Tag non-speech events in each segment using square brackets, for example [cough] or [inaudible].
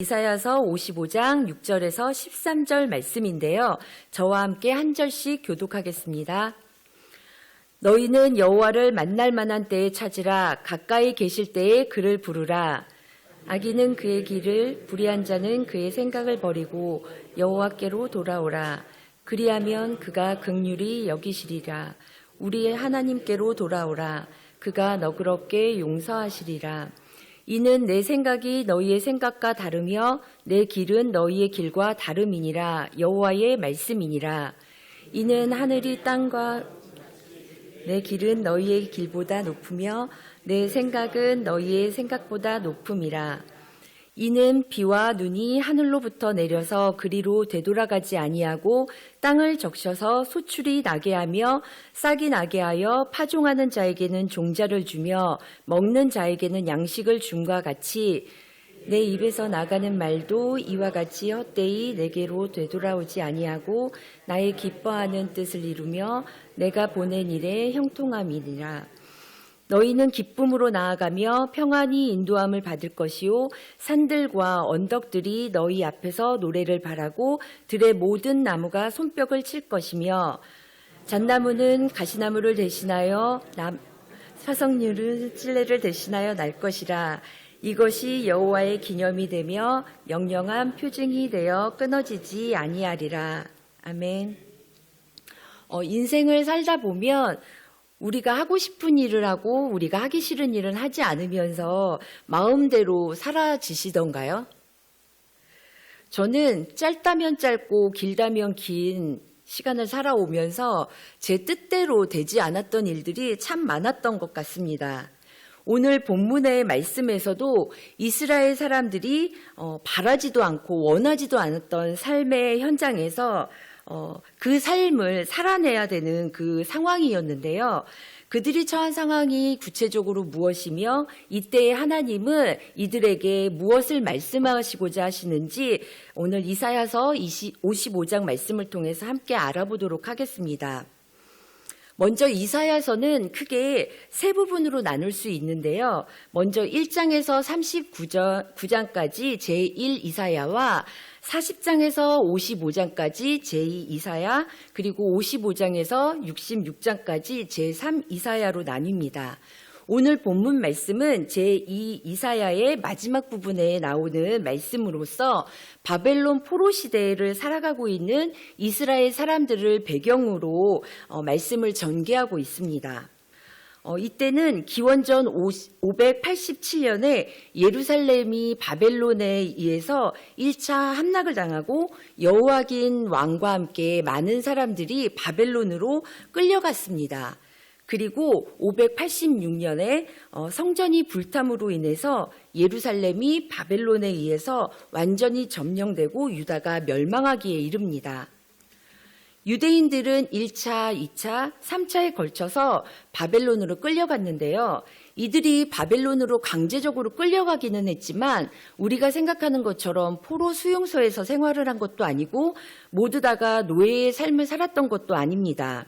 이사야서 55장 6절에서 13절 말씀인데요. 저와 함께 한 절씩 교독하겠습니다. 너희는 여호와를 만날 만한 때에 찾으라. 가까이 계실 때에 그를 부르라. 악인은 그의 길을 불의한 자는 그의 생각을 버리고 여호와께로 돌아오라. 그리하면 그가 극률이 여기시리라. 우리의 하나님께로 돌아오라. 그가 너그럽게 용서하시리라 이는 내 생각이 너희의 생각과 다르며 내 길은 너희의 길과 다름이니라 여호와의 말씀이니라 이는 하늘이 땅과 내 길은 너희의 길보다 높으며 내 생각은 너희의 생각보다 높음이라. 이는 비와 눈이 하늘로부터 내려서 그리로 되돌아가지 아니하고 땅을 적셔서 소출이 나게 하며 싹이 나게 하여 파종하는 자에게는 종자를 주며 먹는 자에게는 양식을 줌과 같이 내 입에서 나가는 말도 이와 같이 헛되이 내게로 되돌아오지 아니하고 나의 기뻐하는 뜻을 이루며 내가 보낸 일에 형통함이니라. 너희는 기쁨으로 나아가며 평안히 인도함을 받을 것이요 산들과 언덕들이 너희 앞에서 노래를 바라고 들의 모든 나무가 손뼉을 칠 것이며 잣나무는 가시나무를 대신하여 남, 사성류는 찔레를 대신하여 날 것이라 이것이 여호와의 기념이 되며 영영한 표징이 되어 끊어지지 아니하리라. 아멘. 어, 인생을 살다 보면 우리가 하고 싶은 일을 하고 우리가 하기 싫은 일은 하지 않으면서 마음대로 사라지시던가요? 저는 짧다면 짧고 길다면 긴 시간을 살아오면서 제 뜻대로 되지 않았던 일들이 참 많았던 것 같습니다. 오늘 본문의 말씀에서도 이스라엘 사람들이 어, 바라지도 않고 원하지도 않았던 삶의 현장에서 어, 그 삶을 살아내야 되는 그 상황이었는데요. 그들이 처한 상황이 구체적으로 무엇이며 이때 하나님은 이들에게 무엇을 말씀하시고자 하시는지 오늘 이사야서 20, 55장 말씀을 통해서 함께 알아보도록 하겠습니다. 먼저 이사야서는 크게 세 부분으로 나눌 수 있는데요. 먼저 1장에서 39장까지 제1 이사야와 40장에서 55장까지 제2 이사야, 그리고 55장에서 66장까지 제3 이사야로 나뉩니다. 오늘 본문 말씀은 제2 이사야의 마지막 부분에 나오는 말씀으로서 바벨론 포로 시대를 살아가고 있는 이스라엘 사람들을 배경으로 어, 말씀을 전개하고 있습니다. 어, 이때는 기원전 587년에 예루살렘이 바벨론에 의해서 1차 함락을 당하고 여호와긴 왕과 함께 많은 사람들이 바벨론으로 끌려갔습니다. 그리고 586년에 어, 성전이 불탐으로 인해서 예루살렘이 바벨론에 의해서 완전히 점령되고 유다가 멸망하기에 이릅니다. 유대인들은 1차, 2차, 3차에 걸쳐서 바벨론으로 끌려갔는데요. 이들이 바벨론으로 강제적으로 끌려가기는 했지만 우리가 생각하는 것처럼 포로 수용소에서 생활을 한 것도 아니고 모두 다가 노예의 삶을 살았던 것도 아닙니다.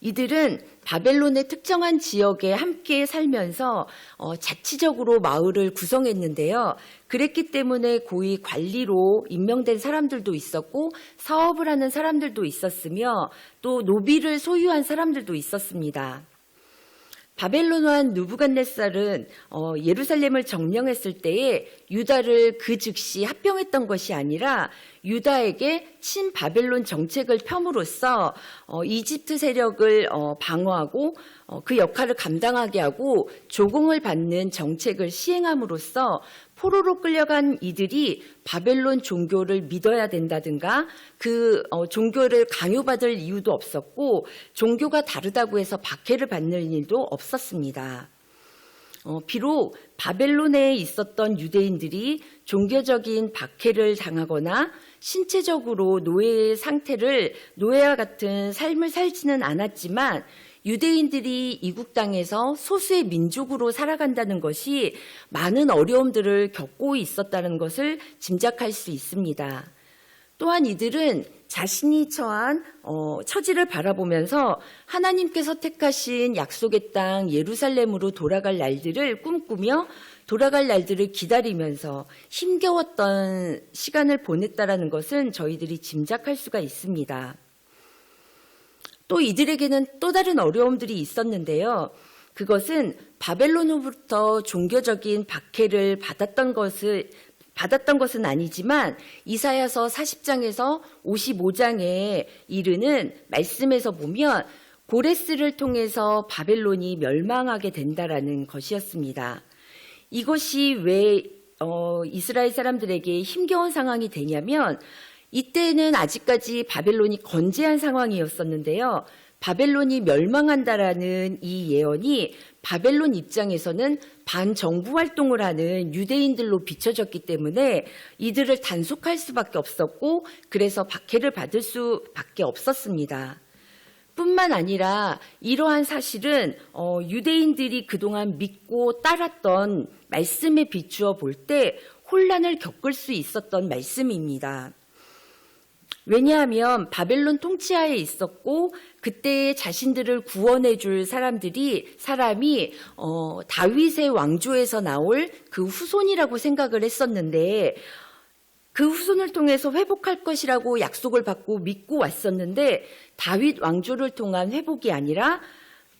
이들은 바벨론의 특정한 지역에 함께 살면서 어, 자치적으로 마을을 구성했는데요. 그랬기 때문에 고위 관리로 임명된 사람들도 있었고 사업을 하는 사람들도 있었으며 또 노비를 소유한 사람들도 있었습니다. 바벨론 왕 누부갓네살은 어, 예루살렘을 정령했을 때에 유다를 그 즉시 합병했던 것이 아니라 유다에게 친바벨론 정책을 펴므로써 어, 이집트 세력을 어, 방어하고 어, 그 역할을 감당하게 하고 조공을 받는 정책을 시행함으로써 포로로 끌려간 이들이 바벨론 종교를 믿어야 된다든가 그 어, 종교를 강요받을 이유도 없었고 종교가 다르다고 해서 박해를 받는 일도 없었습니다. 어, 비록 바벨론에 있었던 유대인들이 종교적인 박해를 당하거나 신체적으로 노예의 상태를 노예와 같은 삶을 살지는 않았지만 유대인들이 이국 땅에서 소수의 민족으로 살아간다는 것이 많은 어려움들을 겪고 있었다는 것을 짐작할 수 있습니다. 또한 이들은 자신이 처한 어, 처지를 바라보면서 하나님께서 택하신 약속의 땅 예루살렘으로 돌아갈 날들을 꿈꾸며 돌아갈 날들을 기다리면서 힘겨웠던 시간을 보냈다라는 것은 저희들이 짐작할 수가 있습니다. 또 이들에게는 또 다른 어려움들이 있었는데요. 그것은 바벨론으로부터 종교적인 박해를 받았던 것을 받았던 것은 아니지만 이사야서 40장에서 55장에 이르는 말씀에서 보면 고레스를 통해서 바벨론이 멸망하게 된다라는 것이었습니다. 이것이 왜 어, 이스라엘 사람들에게 힘겨운 상황이 되냐면 이때는 아직까지 바벨론이 건재한 상황이었었는데요. 바벨론이 멸망한다라는 이 예언이 바벨론 입장에서는 반정부 활동을 하는 유대인들로 비춰졌기 때문에 이들을 단속할 수밖에 없었고 그래서 박해를 받을 수밖에 없었습니다. 뿐만 아니라 이러한 사실은 어, 유대인들이 그동안 믿고 따랐던 말씀에 비추어 볼 때 혼란을 겪을 수 있었던 말씀입니다. 왜냐하면 바벨론 통치하에 있었고 그때 자신들을 구원해 줄 사람들이 사람이 어, 다윗의 왕조에서 나올 그 후손이라고 생각을 했었는데 그 후손을 통해서 회복할 것이라고 약속을 받고 믿고 왔었는데 다윗 왕조를 통한 회복이 아니라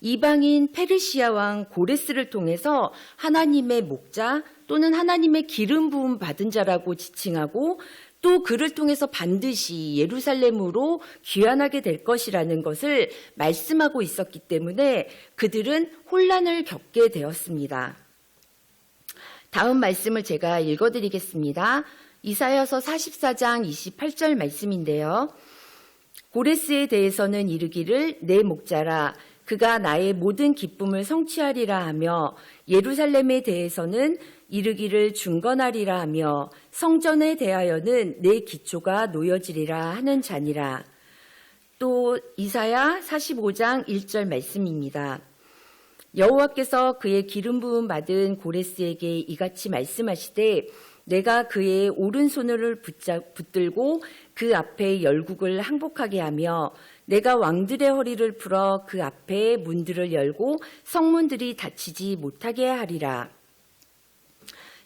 이방인 페르시아 왕 고레스를 통해서 하나님의 목자 또는 하나님의 기름 부음 받은 자라고 지칭하고 또 그를 통해서 반드시 예루살렘으로 귀환하게 될 것이라는 것을 말씀하고 있었기 때문에 그들은 혼란을 겪게 되었습니다. 다음 말씀을 제가 읽어드리겠습니다. 이사여서 44장 28절 말씀인데요. 고레스에 대해서는 이르기를 내 목자라 그가 나의 모든 기쁨을 성취하리라 하며 예루살렘에 대해서는 이르기를 중건하리라 하며 성전에 대하여는 내 기초가 놓여지리라 하는 자니라. 또 이사야 45장 1절 말씀입니다. 여호와께서 그의 기름 부음 받은 고레스에게 이같이 말씀하시되 내가 그의 오른손을 붙자, 붙들고 그 앞에 열국을 항복하게 하며 내가 왕들의 허리를 풀어 그 앞에 문들을 열고 성문들이 닫히지 못하게 하리라.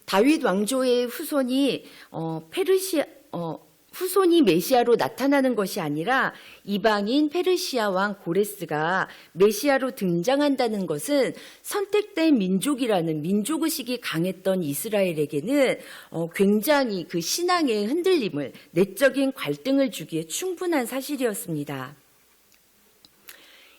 다윗 왕조의 후손이 어, 페르시아 어, 후손이 메시아로 나타나는 것이 아니라 이방인 페르시아 왕 고레스가 메시아로 등장한다는 것은 선택된 민족이라는 민족 의식이 강했던 이스라엘에게는 어, 굉장히 그 신앙의 흔들림을 내적인 갈등을 주기에 충분한 사실이었습니다.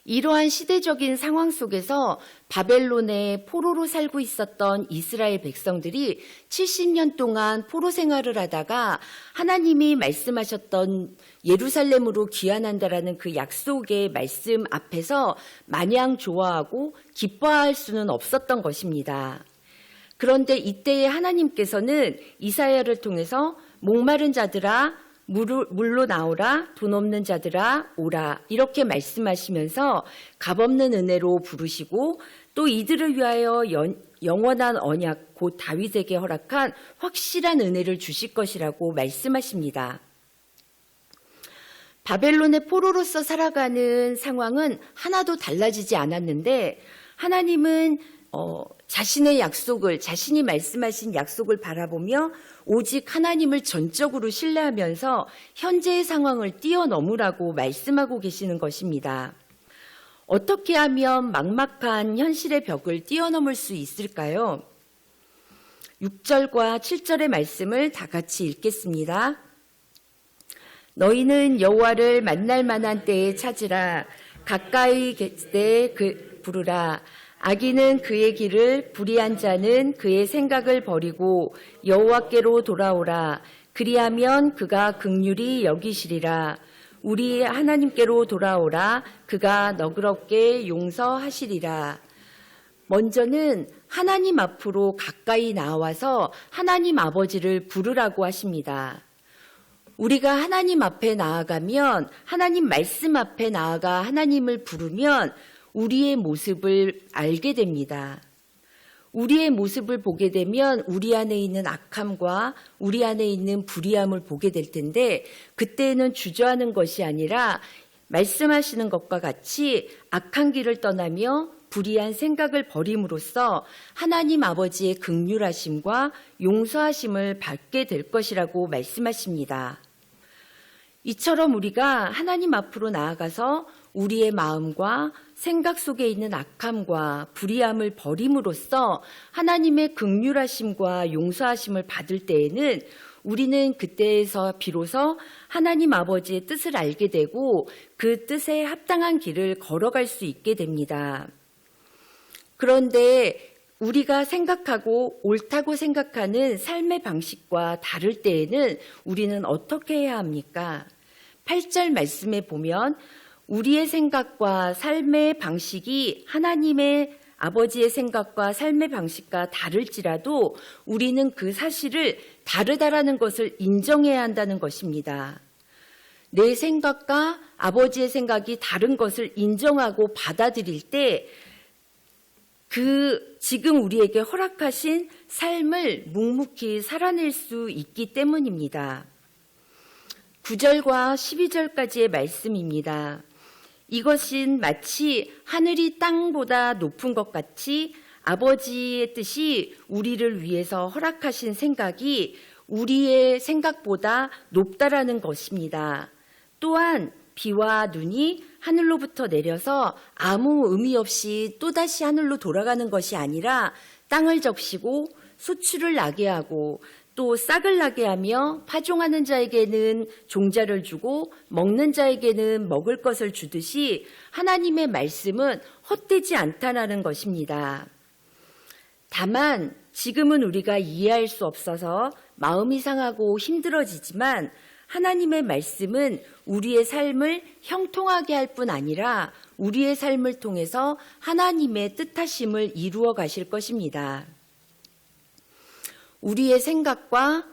이러한 시대적인 상황 속에서 바벨론의 포로로 살고 있었던 이스라엘 백성들이 70년 동안 포로 생활을 하다가 하나님이 말씀하셨던 예루살렘으로 귀환한다라는 그 약속의 말씀 앞에서 마냥 좋아하고 기뻐할 수는 없었던 것입니다. 그런데 이때에 하나님께서는 이사야를 통해서 목마른 자들아 물로 나오라 돈 없는 자들아 오라 이렇게 말씀하시면서 값없는 은혜로 부르시고 또 이들을 위하여 연, 영원한 언약 곧 다윗에게 허락한 확실한 은혜를 주실 것이라고 말씀하십니다. 바벨론의 포로로서 살아가는 상황은 하나도 달라지지 않았는데 하나님은 어, 자신의 약속을 자신이 말씀하신 약속을 바라보며 오직 하나님을 전적으로 신뢰하면서 현재의 상황을 뛰어넘으라고 말씀하고 계시는 것입니다. 어떻게 하면 막막한 현실의 벽을 뛰어넘을 수 있을까요? 6절과 7절의 말씀을 다 같이 읽겠습니다. 너희는 여호와를 만날 만한 때에 찾으라 가까이 계때 그 부르라 악인은 그의 길을 불의한 자는 그의 생각을 버리고 여호와께로 돌아오라. 그리하면 그가 극률이 여기시리라. 우리 하나님께로 돌아오라. 그가 너그럽게 용서하시리라. 먼저는 하나님 앞으로 가까이 나와서 하나님 아버지를 부르라고 하십니다. 우리가 하나님 앞에 나아가면 하나님 말씀 앞에 나아가 하나님을 부르면 우리의 모습을 알게 됩니다. 우리의 모습을 보게 되면 우리 안에 있는 악함과 우리 안에 있는 불의함을 보게 될 텐데 그때는 주저하는 것이 아니라 말씀하시는 것과 같이 악한 길을 떠나며 불의한 생각을 버림으로써 하나님 아버지의 극률하심과 용서하심을 받게 될 것이라고 말씀하십니다. 이처럼 우리가 하나님 앞으로 나아가서 우리의 마음과 생각 속에 있는 악함과 불의함을 버림으로써 하나님의 극률하심과 용서하심을 받을 때에는 우리는 그때에서 비로소 하나님 아버지의 뜻을 알게 되고 그 뜻에 합당한 길을 걸어갈 수 있게 됩니다. 그런데 우리가 생각하고 옳다고 생각하는 삶의 방식과 다를 때에는 우리는 어떻게 해야 합니까? 8절 말씀에 보면 우리의 생각과 삶의 방식이 하나님의 아버지의 생각과 삶의 방식과 다를지라도 우리는 그 사실을 다르다라는 것을 인정해야 한다는 것입니다. 내 생각과 아버지의 생각이 다른 것을 인정하고 받아들일 때 그 지금 우리에게 허락하신 삶을 묵묵히 살아낼 수 있기 때문입니다. 9절과 12절까지의 말씀입니다. 이것은 마치 하늘이 땅보다 높은 것 같이 아버지의 뜻이 우리를 위해서 허락하신 생각이 우리의 생각보다 높다라는 것입니다. 또한 비와 눈이 하늘로부터 내려서 아무 의미 없이 또다시 하늘로 돌아가는 것이 아니라 땅을 적시고 수출을 나게 하고 또 싹을 나게 하며 파종하는 자에게는 종자를 주고 먹는 자에게는 먹을 것을 주듯이 하나님의 말씀은 헛되지 않다라는 것입니다. 다만 지금은 우리가 이해할 수 없어서 마음이 상하고 힘들어지지만 하나님의 말씀은 우리의 삶을 형통하게 할 뿐 아니라 우리의 삶을 통해서 하나님의 뜻하심을 이루어 가실 것입니다. 우리의 생각과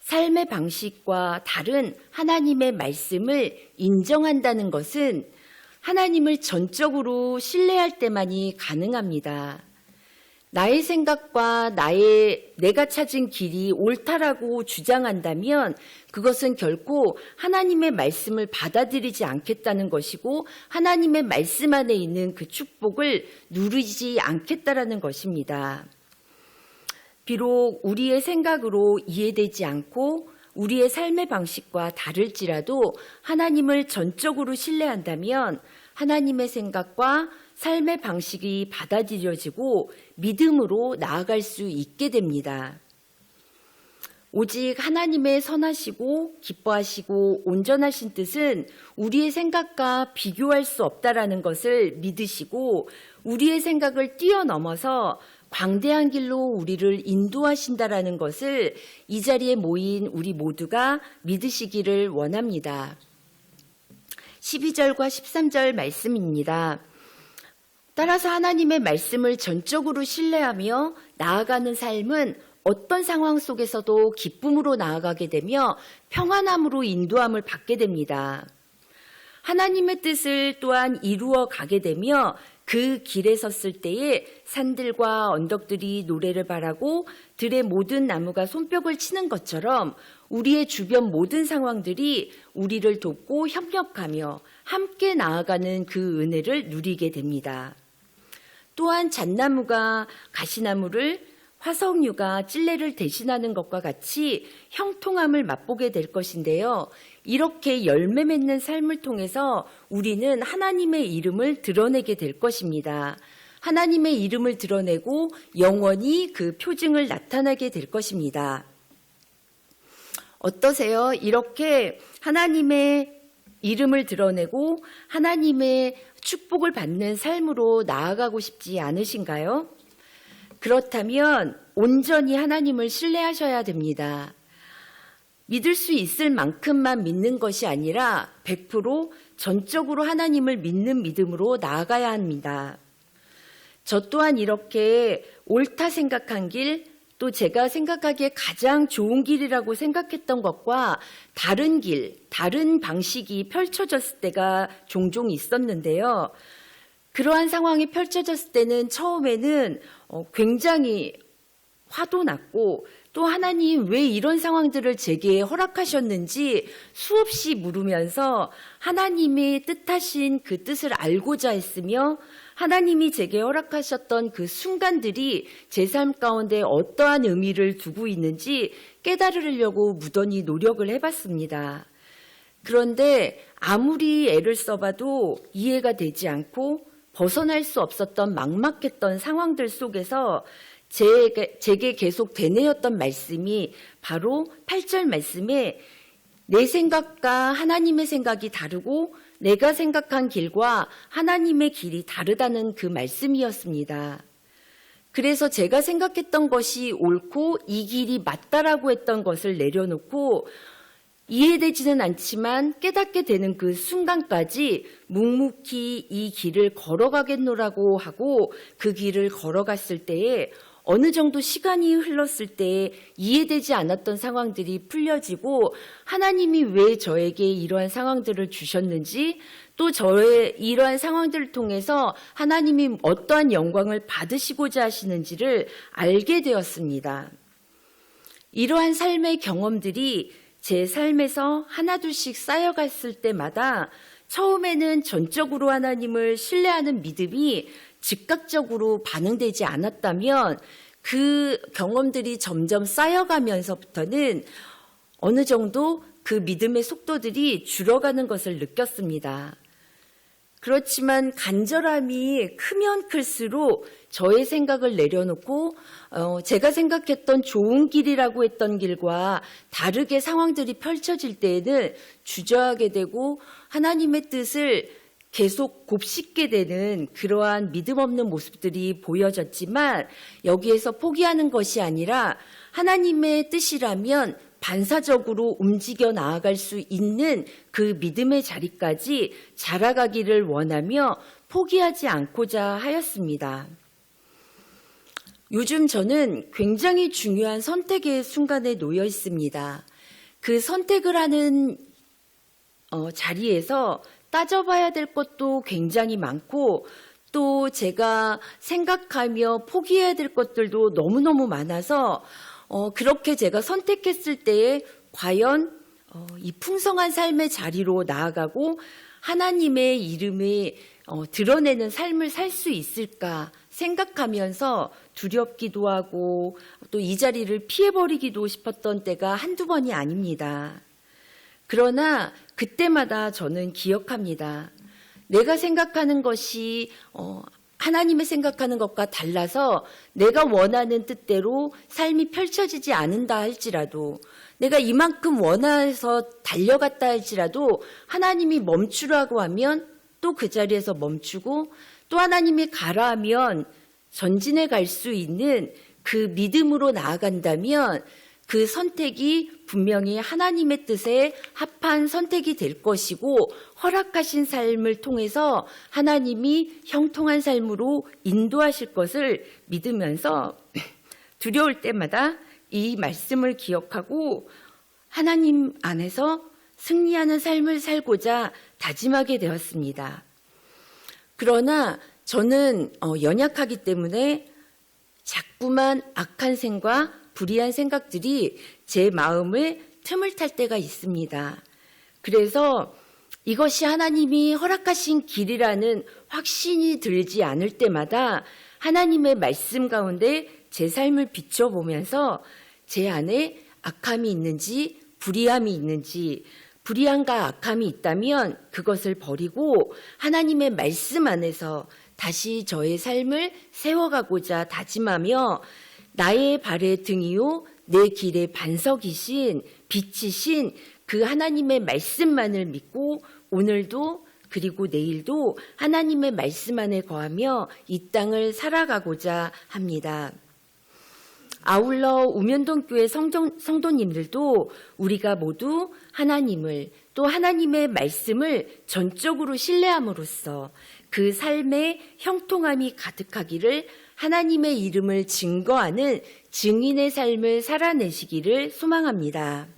삶의 방식과 다른 하나님의 말씀을 인정한다는 것은 하나님을 전적으로 신뢰할 때만이 가능합니다. 나의 생각과 나의 내가 찾은 길이 옳다라고 주장한다면 그것은 결코 하나님의 말씀을 받아들이지 않겠다는 것이고 하나님의 말씀 안에 있는 그 축복을 누리지 않겠다라는 것입니다. 비록 우리의 생각으로 이해되지 않고 우리의 삶의 방식과 다를지라도 하나님을 전적으로 신뢰한다면 하나님의 생각과 삶의 방식이 받아들여지고 믿음으로 나아갈 수 있게 됩니다. 오직 하나님의 선하시고 기뻐하시고 온전하신 뜻은 우리의 생각과 비교할 수 없다라는 것을 믿으시고 우리의 생각을 뛰어넘어서 광대한 길로 우리를 인도하신다라는 것을 이 자리에 모인 우리 모두가 믿으시기를 원합니다. 12절과 13절 말씀입니다. 따라서 하나님의 말씀을 전적으로 신뢰하며 나아가는 삶은 어떤 상황 속에서도 기쁨으로 나아가게 되며 평안함으로 인도함을 받게 됩니다. 하나님의 뜻을 또한 이루어 가게 되며 그 길에 섰을 때에 산들과 언덕들이 노래를 바라고 들의 모든 나무가 손뼉을 치는 것처럼 우리의 주변 모든 상황들이 우리를 돕고 협력하며 함께 나아가는 그 은혜를 누리게 됩니다. 또한 잣나무가 가시나무를 화석류가 찔레를 대신하는 것과 같이 형통함을 맛보게 될 것인데요. 이렇게 열매 맺는 삶을 통해서 우리는 하나님의 이름을 드러내게 될 것입니다. 하나님의 이름을 드러내고 영원히 그 표징을 나타나게 될 것입니다. 어떠세요? 이렇게 하나님의 이름을 드러내고 하나님의 축복을 받는 삶으로 나아가고 싶지 않으신가요? 그렇다면 온전히 하나님을 신뢰하셔야 됩니다. 믿을 수 있을 만큼만 믿는 것이 아니라 100% 전적으로 하나님을 믿는 믿음으로 나아가야 합니다. 저 또한 이렇게 옳다 생각한 길, 또 제가 생각하기에 가장 좋은 길이라고 생각했던 것과 다른 길, 다른 방식이 펼쳐졌을 때가 종종 있었는데요. 그러한 상황이 펼쳐졌을 때는 처음에는 어, 굉장히 화도 났고 또 하나님 왜 이런 상황들을 제게 허락하셨는지 수없이 물으면서 하나님의 뜻하신 그 뜻을 알고자 했으며 하나님이 제게 허락하셨던 그 순간들이 제 삶 가운데 어떠한 의미를 두고 있는지 깨달으려고 무던히 노력을 해봤습니다. 그런데 아무리 애를 써봐도 이해가 되지 않고 벗어날 수 없었던 막막했던 상황들 속에서 제게, 제게 계속 되뇌었던 말씀이 바로 8절 말씀에 내 생각과 하나님의 생각이 다르고 내가 생각한 길과 하나님의 길이 다르다는 그 말씀이었습니다. 그래서 제가 생각했던 것이 옳고 이 길이 맞다라고 했던 것을 내려놓고 이해되지는 않지만 깨닫게 되는 그 순간까지 묵묵히 이 길을 걸어가겠노라고 하고 그 길을 걸어갔을 때에 어느 정도 시간이 흘렀을 때 이해되지 않았던 상황들이 풀려지고 하나님이 왜 저에게 이러한 상황들을 주셨는지 또 저의 이러한 상황들을 통해서 하나님이 어떠한 영광을 받으시고자 하시는지를 알게 되었습니다. 이러한 삶의 경험들이 제 삶에서 하나둘씩 쌓여갔을 때마다 처음에는 전적으로 하나님을 신뢰하는 믿음이 즉각적으로 반응되지 않았다면 그 경험들이 점점 쌓여가면서부터는 어느 정도 그 믿음의 속도들이 줄어가는 것을 느꼈습니다. 그렇지만 간절함이 크면 클수록 저의 생각을 내려놓고 어, 제가 생각했던 좋은 길이라고 했던 길과 다르게 상황들이 펼쳐질 때에는 주저하게 되고 하나님의 뜻을 계속 곱씹게 되는 그러한 믿음 없는 모습들이 보여졌지만 여기에서 포기하는 것이 아니라 하나님의 뜻이라면 반사적으로 움직여 나아갈 수 있는 그 믿음의 자리까지 자라가기를 원하며 포기하지 않고자 하였습니다. 요즘 저는 굉장히 중요한 선택의 순간에 놓여 있습니다. 그 선택을 하는 어, 자리에서 따져봐야 될 것도 굉장히 많고 또 제가 생각하며 포기해야 될 것들도 너무너무 많아서 어, 그렇게 제가 선택했을 때에 과연 어, 이 풍성한 삶의 자리로 나아가고 하나님의 이름을 어, 드러내는 삶을 살 수 있을까 생각하면서 두렵기도 하고 또 이 자리를 피해버리기도 싶었던 때가 한두 번이 아닙니다. 그러나 그때마다 저는 기억합니다. 내가 생각하는 것이 어, 하나님의 생각하는 것과 달라서 내가 원하는 뜻대로 삶이 펼쳐지지 않는다 할지라도 내가 이만큼 원해서 달려갔다 할지라도 하나님이 멈추라고 하면 또 그 자리에서 멈추고 또 하나님이 가라 하면 전진해 갈 수 있는 그 믿음으로 나아간다면 그 선택이 분명히 하나님의 뜻에 합한 선택이 될 것이고 허락하신 삶을 통해서 하나님이 형통한 삶으로 인도하실 것을 믿으면서 [clears throat] 두려울 때마다 이 말씀을 기억하고 하나님 안에서 승리하는 삶을 살고자 다짐하게 되었습니다. 그러나 저는 어, 연약하기 때문에 자꾸만 악한 생과 불의한 생각들이 제 마음을 틈을 탈 때가 있습니다. 그래서 이것이 하나님이 허락하신 길이라는 확신이 들지 않을 때마다 하나님의 말씀 가운데 제 삶을 비춰보면서 제 안에 악함이 있는지 불의함이 있는지 불의함과 악함이 있다면 그것을 버리고 하나님의 말씀 안에서 다시 저의 삶을 세워가고자 다짐하며 나의 발의 등이요 내 길의 반석이신 빛이신 그 하나님의 말씀만을 믿고 오늘도 그리고 내일도 하나님의 말씀 안에 거하며 이 땅을 살아가고자 합니다. 아울러 우면동 교회 성도, 성도님들도 우리가 모두 하나님을 또 하나님의 말씀을 전적으로 신뢰함으로써 그 삶의 형통함이 가득하기를 하나님의 이름을 증거하는 증인의 삶을 살아내시기를 소망합니다.